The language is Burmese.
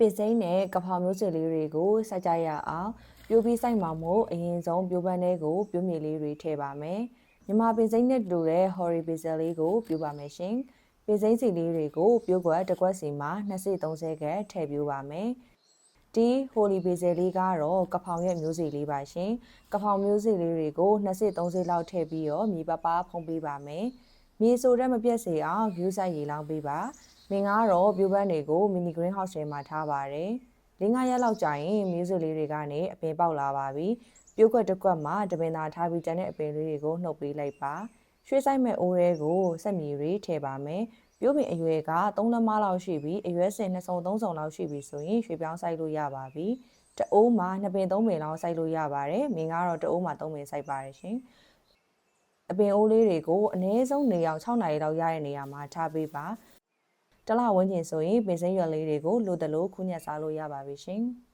ပစ်စိမ့်နဲ့ကဖောင်မျိုးစစ်လေးတွေကိုစိုက်ကြရအောင်ပြိုးပြီးစိုက်မှာမို့အရင်ဆုံးပြိုးပန်းလေးကိုပြိုးမြေလေးတွေထည့်ပါမယ်မြမပင်စိမ့်နဲ့တူတဲ့ hori basil လေးကိုပြိုးပါမယ်ရှင်ပင်စိမ့်စီလေးတွေကိုပြိုးကွက်တစ်ကွက်စီမှာ20-30ခန့်ထည့်ပြိုးပါမယ်ဒီ holy basil လေးကတော့ကဖောင်ရဲ့မျိုးစေ့လေးပါရှင်ကဖောင်မျိုးစေ့လေးတွေကို20-30လောက်ထည့်ပြီးတော့မြေပပဖုံးပေးပါမယ်မြေဆိုတဲ့မပြတ်စေအောင် view ဆိုင်ရေလောင်းပေးပါ မင်းကတော့ပြိုးပန်းတွေကို mini green house ထဲမှာထားပါတယ်။၄-၅ရက်လောက်ကြာရင်မျိုးစုလေးတွေကနေအပင်ပေါက်လာပါပြီ။ပြိုးခွက်တစ်ခွက်မှာတပင်သာထားပြီးတန်းတဲ့အပင်လေးတွေကိုနှုတ်ပေးလိုက်ပါ။ရွှေဆိုင်မဲ့အိုးတွေကိုဆက်မြေတွေထည့်ပါမယ်။ပြိုးပင်အရွယ်က3လမလောက်ရှိပြီးအရွယ်စင်2ဆုံ3ဆုံလောက်ရှိပြီဆိုရင်ရွှေပြောင်းဆိုင်လို့ရပါပြီ။တအိုးမှာ2ပင်3ပင်လောက်စိုက်လို့ရပါတယ်။မင်းကတော့တအိုးမှာ3ပင်စိုက်ပါတယ်ရှင်။အပင်အိုးလေးတွေကိုအနည်းဆုံးနေအောင်6နာရီလောက်ရတဲ့နေရာမှာထားပေးပါ။ တလဝန်းကျင်ဆိုရင်ပင်စိမ်းရွက်လေးတွေကိုလိုတလို့ခုညက်စားလို့ရပါပြီရှင်။